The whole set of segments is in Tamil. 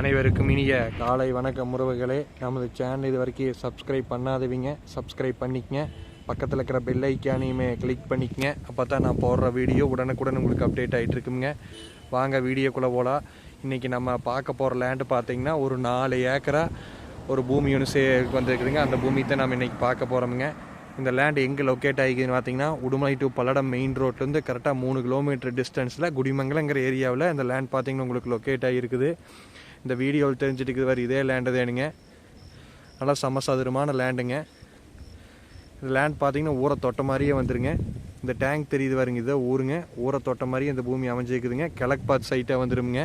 அனைவருக்கும் இனிய காலை வணக்கம் உறவுகளே. நமது சேனல் இது வரைக்கும் சப்ஸ்கிரைப் பண்ணாதவங்க. சப்ஸ்கிரைப் பண்ணிக்கங்க. பக்கத்தில் இருக்கிற பெல் ஐக்கானையுமே கிளிக் பண்ணிக்கங்க. அப்போ தான் நான் போடுற வீடியோ உடனுக்குடன் உங்களுக்கு அப்டேட் ஆகிட்டு இருக்குங்க. வாங்க வீடியோக்குள்ளே போகலாம் இன்றைக்கி நம்ம பார்க்க போகிற லேண்டு பார்த்தீங்கன்னா ஒரு நாலு ஏக்கரா ஒரு பூமி ஒன்று சே வந்திருக்குதுங்க. அந்த பூமி தான் நம்ம இன்றைக்கி பார்க்க போகிறோமுங்க இந்த லேண்ட் எங்கே லொக்கேட் ஆகிக்குதுன்னு பார்த்தீங்கன்னா உடுமலை டு பல்லடம் மெயின் ரோட்லேருந்து கரெக்டாக மூணு கிலோமீட்டர் டிஸ்டன்ஸில் குடிமங்கலங்கிற ஏரியாவில் இந்த லேண்ட் பார்த்தீங்கன்னா உங்களுக்கு லொக்கேட் ஆகிருக்குது இந்த வீடியோவில் தெரிஞ்சுட்டு வர இதே லேண்டு தேனுங்க. நல்லா சமசதுரமான லேண்டுங்க இந்த லேண்ட் பார்த்தீங்கன்னா ஊரை தொட்ட மாதிரியே வந்துருங்க. இந்த டேங்க் தெரியுது வருங்க இதை ஊருங்க. ஊரை தொட்ட மாதிரியே இந்த பூமி அமைஞ்சிருக்குதுங்க. கிழக்கு பார்த்து சைட்டாக வந்துருங்க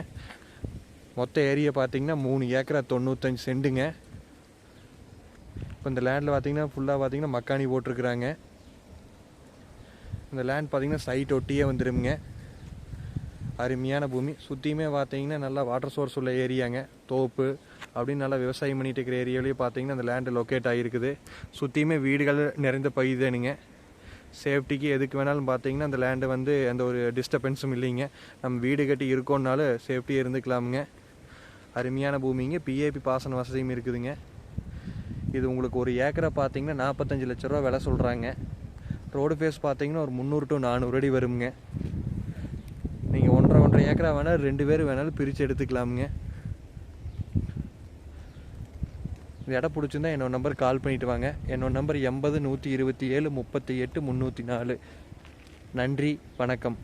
மொத்த ஏரியா பார்த்தீங்கன்னா மூணு ஏக்கரா தொண்ணூத்தஞ்சு செண்டுங்க. இப்போ இந்த லேண்டில் பார்த்தீங்கன்னா ஃபுல்லாக பார்த்தீங்கன்னா மக்காணி போட்டிருக்குறாங்க. இந்த லேண்ட் பார்த்தீங்கன்னா சைட் ஒட்டியே வந்துருமுங்க. அருமையான பூமி. சுற்றியுமே பார்த்தீங்கன்னா நல்லா வாட்டர் சோர்ஸ் உள்ள ஏரியாங்க. தோப்பு அப்படின்னு நல்லா விவசாயம் பண்ணிட்டு இருக்கிற ஏரியாவிலேயே பார்த்தீங்கன்னா அந்த லேண்டு லொக்கேட் ஆகிருக்குது சுற்றியுமே வீடுகள் நிறைந்த பகுதிதானுங்க சேஃப்டிக்கு எதுக்கு வேணாலும் பார்த்தீங்கன்னா அந்த லேண்டு வந்து எந்த ஒரு டிஸ்டர்பன்ஸும் இல்லைங்க. நம்ம வீடு கட்டி இருக்கோன்னாலும் சேஃப்டியாக இருந்துக்கலாமுங்க. அருமையான பூமிங்க. பிஏபி பாசன வசதியும் இருக்குதுங்க. இது உங்களுக்கு ஒரு ஏக்கரை பார்த்தீங்கன்னா நாற்பத்தஞ்சு லட்ச ரூபா விலை சொல்கிறாங்க ரோடு ஃபேஸ் பார்த்தீங்கன்னா ஒரு முந்நூறு டு நானூறு அடி வருங்க ஏக்கரா வேணால் ரெண்டு பேர் வேணாலும் பிரித்து எடுத்துக்கலாமுங்க. இந்த இடம் பிடிச்சிருந்தா என்னோட நம்பர் கால் பண்ணிட்டு வாங்க. என்னோட நம்பர் எண்பது நூற்றி இருபத்தி ஏழு முப்பத்தி எட்டு முந்நூற்றி நாலு. நன்றி வணக்கம்.